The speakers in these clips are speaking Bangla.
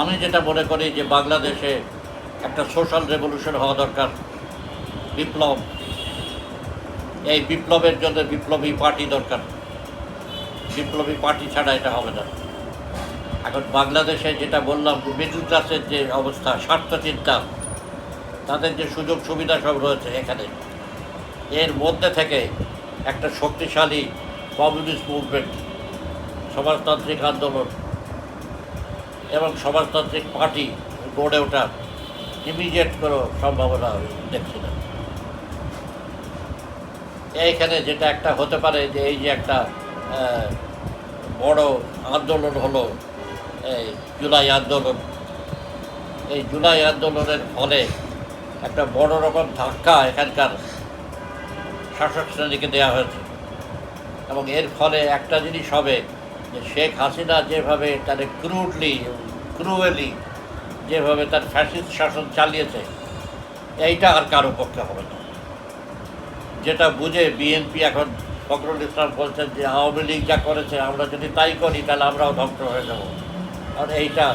আমি যেটা মনে করি যে বাংলাদেশে একটা সোশ্যাল রেভলিউশন হওয়া দরকার। বিপ্লব। এই বিপ্লবের জন্য বিপ্লবী পার্টি দরকার। বিপ্লবী পার্টি ছাড়া এটা হবে না। এখন বাংলাদেশে যেটা বললাম মিডল ক্লাসের যে অবস্থা স্বার্থ চিন্তা তাদের যে সুযোগ সুবিধা সব রয়েছে এখানে। এর মধ্যে থেকে একটা শক্তিশালী কমিউনিস্ট মুভমেন্ট সমাজতান্ত্রিক আন্দোলন এবং সমাজতান্ত্রিক পার্টি গড়ে ওঠার ইমিডিয়েট কোনো সম্ভাবনা দেখছি না। এইখানে যেটা একটা হতে পারে যে এই যে একটা বড় আন্দোলন হলো, এই জুলাই আন্দোলন। এই জুলাই আন্দোলনের ফলে একটা বড় রকম ধাক্কা এখানকার শাসক শ্রেণীকে দেওয়া হয়েছে। এবং এর ফলে একটা জিনিস হবে শেখ হাসিনা যেভাবে তার ক্রুডলি ক্রুয়েলি যেভাবে তার ফ্যাসিস্ট শাসন চালিয়েছে, এইটা আর কারও পক্ষে হবে না। যেটা বুঝে বিএনপি এখন ফখরুল ইসলাম বলছেন যে, আওয়ামী লীগ যা করেছে, আমরা যদি তাই করি, তাহলে আমরাও ধ্বংস হয়ে যাব। আর এইটা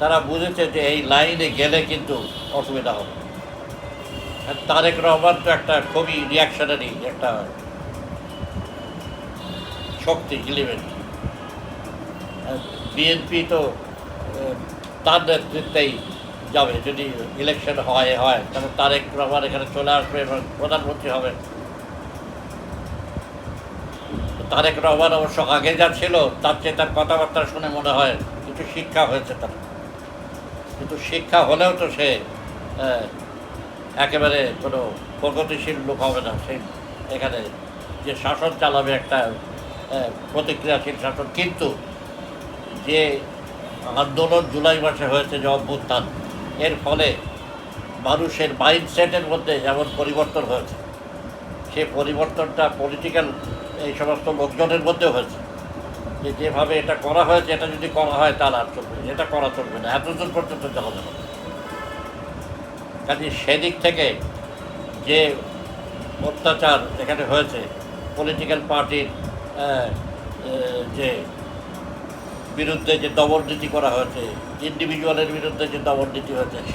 তারা বুঝেছে যে, এই লাইনে গেলে কিন্তু অসুবিধা হবে। তারেক রহমান তো একটা খুবই রিয়াকশনারি একটা শক্তি এলিমেন্ট বিএনপি তো তার নেতৃত্বেই যাবে, যদি ইলেকশন হয় হয়, তাহলে তারেক রহমান এখানে চলে আসবে এবং প্রধানমন্ত্রী হবে। তারেক রহমান অবশ্য আগে যা ছিল, তার চেয়ে তার কথাবার্তা শুনে মনে হয় কিছু শিক্ষা হয়েছে তার। কিন্তু শিক্ষা হলেও তো সে একেবারে কোনো প্রগতিশীল লোক হবে না। সেই এখানে যে শাসন চালাবে একটা প্রতিক্রিয়াশীল শাসন। কিন্তু যে আন্দোলন জুলাই মাসে হয়েছে যে অভ্যুত্থান, এর ফলে মানুষের মাইন্ডসেটের মধ্যে যেমন পরিবর্তন হয়েছে, সে পরিবর্তনটা পলিটিক্যাল এই সমস্ত লোকজনের মধ্যেও হয়েছে। যে যেভাবে এটা করা হয়েছে, এটা যদি করা হয় তাহলে আর চলবে এটা করা চলবে না, এতজন পর্যন্ত যাওয়া যাবে কাজে সেদিক থেকে যে অত্যাচার এখানে হয়েছে পলিটিক্যাল পার্টির যে বিরুদ্ধে যে দমননীতি করা হয়েছে ইন্ডিভিজুয়ালের বিরুদ্ধে যে দমননীতি হয়েছে